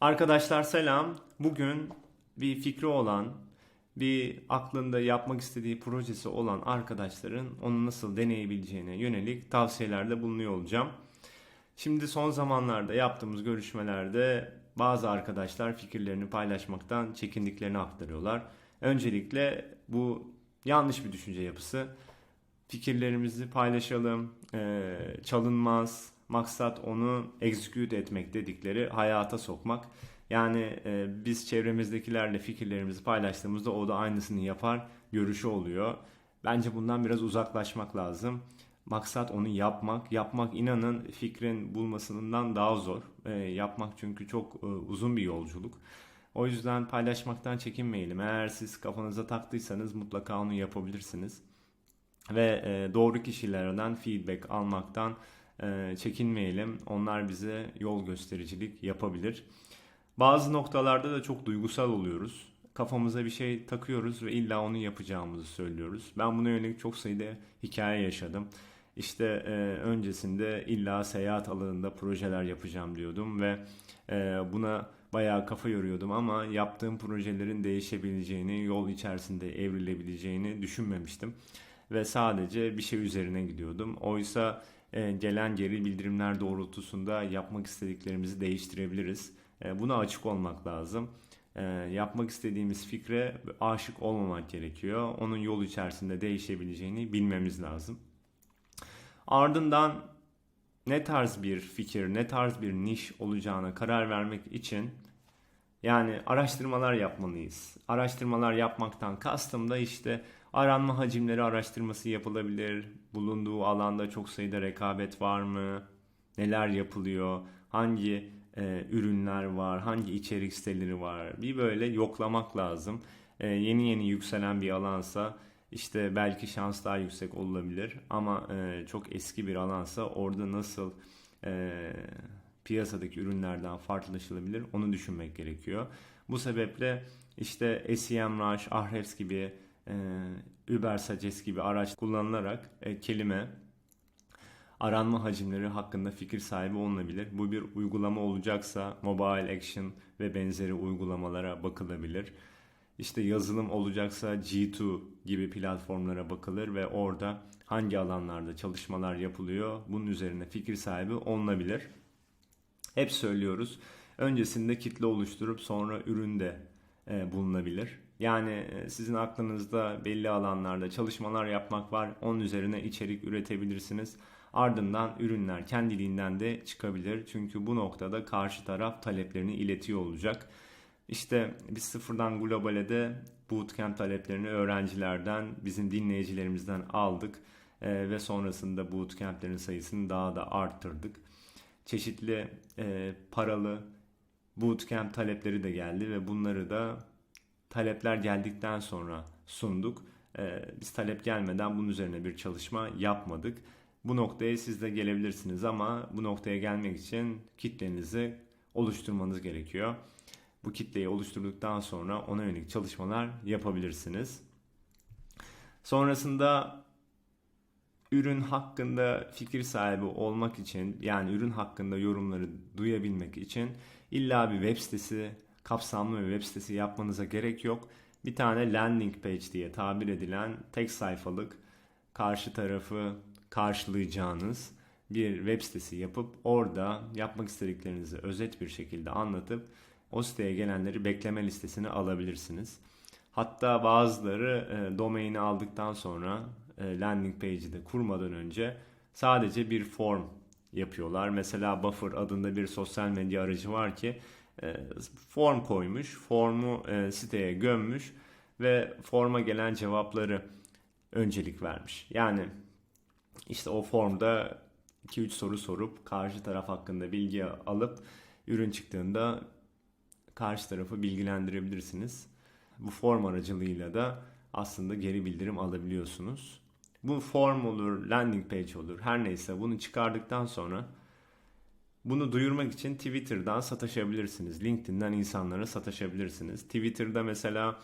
Arkadaşlar selam. Bugün bir fikri olan, bir aklında yapmak istediği projesi olan arkadaşların onu nasıl deneyebileceğine yönelik tavsiyelerde bulunuyor olacağım. Şimdi son zamanlarda yaptığımız görüşmelerde bazı arkadaşlar fikirlerini paylaşmaktan çekindiklerini aktarıyorlar. Öncelikle bu yanlış bir düşünce yapısı. Fikirlerimizi paylaşalım, eee, çalınmaz, maksat onu execute etmek dedikleri hayata sokmak. Yani e, biz çevremizdekilerle fikirlerimizi paylaştığımızda o da aynısını yapar görüşü oluyor. Bence bundan biraz uzaklaşmak lazım. Maksat onu yapmak. Yapmak inanın fikrin bulmasından daha zor. E, yapmak çünkü çok e, uzun bir yolculuk. O yüzden paylaşmaktan çekinmeyelim. Eğer siz kafanıza taktıysanız mutlaka onu yapabilirsiniz. Ve e, doğru kişilerden feedback almaktan çekinmeyelim. Onlar bize yol göstericilik yapabilir. Bazı noktalarda da çok duygusal oluyoruz. Kafamıza bir şey takıyoruz ve illa onu yapacağımızı söylüyoruz. Ben buna yönelik çok sayıda hikaye yaşadım. İşte e, öncesinde illa seyahat alanında projeler yapacağım diyordum ve e, buna bayağı kafa yoruyordum ama yaptığım projelerin değişebileceğini, yol içerisinde evrilebileceğini düşünmemiştim ve sadece bir şey üzerine gidiyordum. Oysa e, gelen geri bildirimler doğrultusunda yapmak istediklerimizi değiştirebiliriz. E, buna açık olmak lazım. E, yapmak istediğimiz fikre aşık olmamak gerekiyor. Onun yol içerisinde değişebileceğini bilmemiz lazım. Ardından ne tarz bir fikir, ne tarz bir niş olacağına karar vermek için yani araştırmalar yapmalıyız. Araştırmalar yapmaktan kastım da işte aranma hacimleri araştırması yapılabilir. Bulunduğu alanda çok sayıda rekabet var mı? Neler yapılıyor? Hangi e, ürünler var? Hangi içerik siteleri var? Bir böyle yoklamak lazım. E, yeni yeni yükselen bir alansa işte belki şans daha yüksek olabilir ama e, çok eski bir alansa orada nasıl e, piyasadaki ürünlerden farklılaşılabilir onu düşünmek gerekiyor. Bu sebeple işte SEMrush, Ahrefs gibi Uber Suggest gibi araç kullanılarak e, kelime aranma hacimleri hakkında fikir sahibi olunabilir. Bu bir uygulama olacaksa Mobile Action ve benzeri uygulamalara bakılabilir. İşte yazılım olacaksa G2 gibi platformlara bakılır ve orada hangi alanlarda çalışmalar yapılıyor bunun üzerine fikir sahibi olunabilir. Hep söylüyoruz. Öncesinde kitle oluşturup sonra üründe e, bulunabilir. Yani e, sizin aklınızda belli alanlarda çalışmalar yapmak var. Onun üzerine içerik üretebilirsiniz. Ardından ürünler kendiliğinden de çıkabilir. Çünkü bu noktada karşı taraf taleplerini iletiyor olacak. İşte biz sıfırdan globale de bootcamp taleplerini öğrencilerden, bizim dinleyicilerimizden aldık. Ee, ve sonrasında bootcamplerin sayısını daha da arttırdık. Çeşitli e, paralı bootcamp talepleri de geldi ve bunları da talepler geldikten sonra sunduk. Ee, biz talep gelmeden bunun üzerine bir çalışma yapmadık. Bu noktaya siz de gelebilirsiniz ama bu noktaya gelmek için kitlenizi oluşturmanız gerekiyor. Bu kitleyi oluşturduktan sonra ona yönelik çalışmalar yapabilirsiniz. Sonrasında ürün hakkında fikir sahibi olmak için yani ürün hakkında yorumları duyabilmek için illa bir web sitesi, kapsamlı bir web sitesi yapmanıza gerek yok. Bir tane landing page diye tabir edilen tek sayfalık karşı tarafı karşılayacağınız bir web sitesi yapıp orada yapmak istediklerinizi özet bir şekilde anlatıp o siteye gelenleri bekleme listesine alabilirsiniz. Hatta bazıları e, domaini aldıktan sonra e, landing page'i de kurmadan önce sadece bir form yapıyorlar. Mesela Buffer adında bir sosyal medya aracı var ki form koymuş, formu e, siteye gömmüş ve forma gelen cevapları öncelik vermiş. Yani işte o formda 2-3 soru sorup karşı taraf hakkında bilgi alıp ürün çıktığında karşı tarafı bilgilendirebilirsiniz. Bu form aracılığıyla da aslında geri bildirim alabiliyorsunuz. Bu form olur, landing page olur, her neyse bunu çıkardıktan sonra bunu duyurmak için Twitter'dan sataşabilirsiniz. LinkedIn'den insanlara sataşabilirsiniz. Twitter'da mesela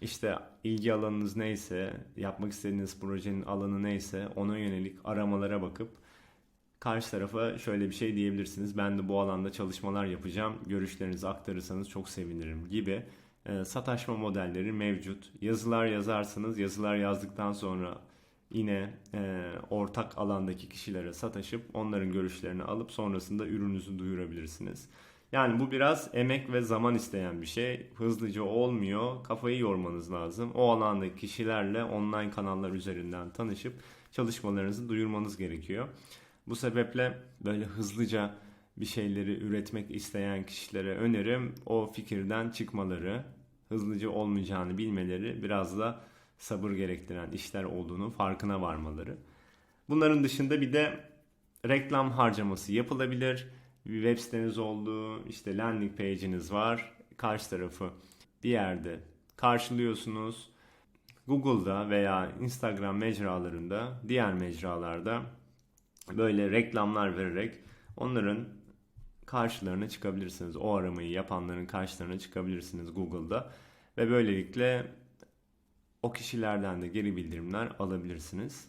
işte ilgi alanınız neyse, yapmak istediğiniz projenin alanı neyse ona yönelik aramalara bakıp karşı tarafa şöyle bir şey diyebilirsiniz. Ben de bu alanda çalışmalar yapacağım. Görüşlerinizi aktarırsanız çok sevinirim gibi e, sataşma modelleri mevcut. Yazılar yazarsınız. Yazılar yazdıktan sonra yine e, ortak alandaki kişilere sataşıp onların görüşlerini alıp sonrasında ürününüzü duyurabilirsiniz. Yani bu biraz emek ve zaman isteyen bir şey. Hızlıca olmuyor. Kafayı yormanız lazım. O alandaki kişilerle online kanallar üzerinden tanışıp çalışmalarınızı duyurmanız gerekiyor. Bu sebeple böyle hızlıca bir şeyleri üretmek isteyen kişilere önerim o fikirden çıkmaları, hızlıca olmayacağını bilmeleri, biraz da sabır gerektiren işler olduğunu farkına varmaları. Bunların dışında bir de reklam harcaması yapılabilir. Bir web siteniz oldu, işte landing page'iniz var. Karşı tarafı bir yerde karşılıyorsunuz. Google'da veya Instagram mecralarında, diğer mecralarda böyle reklamlar vererek onların karşılarına çıkabilirsiniz. O aramayı yapanların karşılarına çıkabilirsiniz Google'da ve böylelikle o kişilerden de geri bildirimler alabilirsiniz.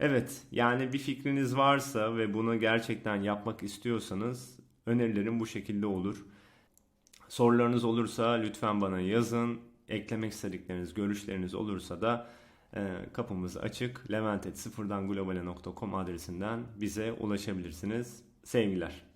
Evet, yani bir fikriniz varsa ve bunu gerçekten yapmak istiyorsanız önerilerim bu şekilde olur. Sorularınız olursa lütfen bana yazın. Eklemek istedikleriniz, görüşleriniz olursa da e, kapımız açık. leventet0danglobale.com adresinden bize ulaşabilirsiniz. Sevgiler.